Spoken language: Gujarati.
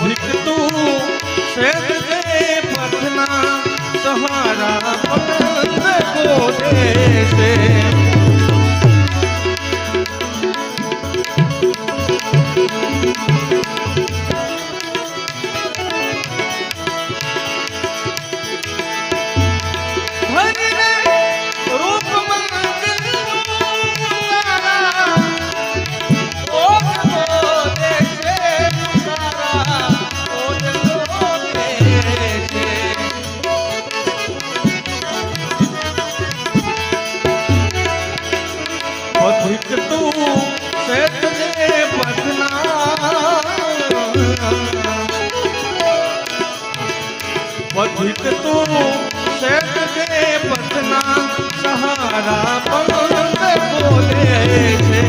તું શ્રેષ્ઠ પથના સહારા મધિક તું શેઠ જે પટના સહારા પણ બોલે છે.